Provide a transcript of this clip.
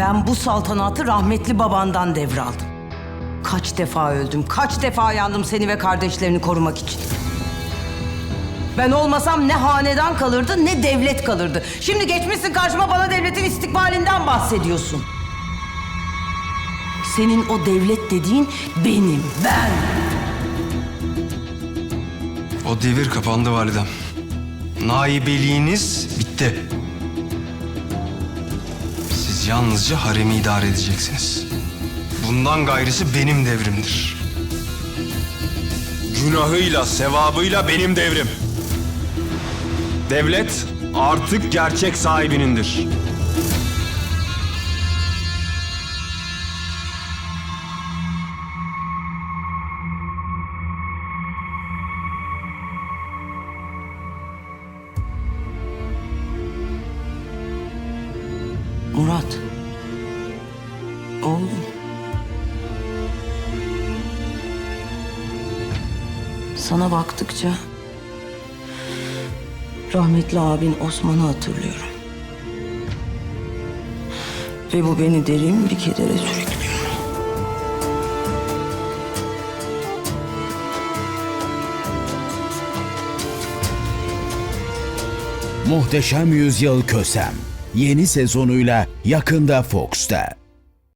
Ben bu saltanatı rahmetli babandan devraldım. Kaç defa öldüm, kaç defa yandım seni ve kardeşlerini korumak için. Ben olmasam ne hanedan kalırdı ne devlet kalırdı. Şimdi geçmişsin karşıma bana devletin istikbalinden bahsediyorsun. Senin o devlet dediğin benim, ben. O devir kapandı validem. Naibeliğiniz bitti. Yalnızca haremi idare edeceksiniz. Bundan gayrısı benim devrimdir. Günahıyla, sevabıyla benim devrim. Devlet artık gerçek sahibinindir. Murat. Oğlum. Sana baktıkça rahmetli abin Osman'ı hatırlıyorum. Ve bu beni derin bir kedere sürüklüyor. Muhteşem Yüzyıl Kösem yeni sezonuyla yakında Fox'ta.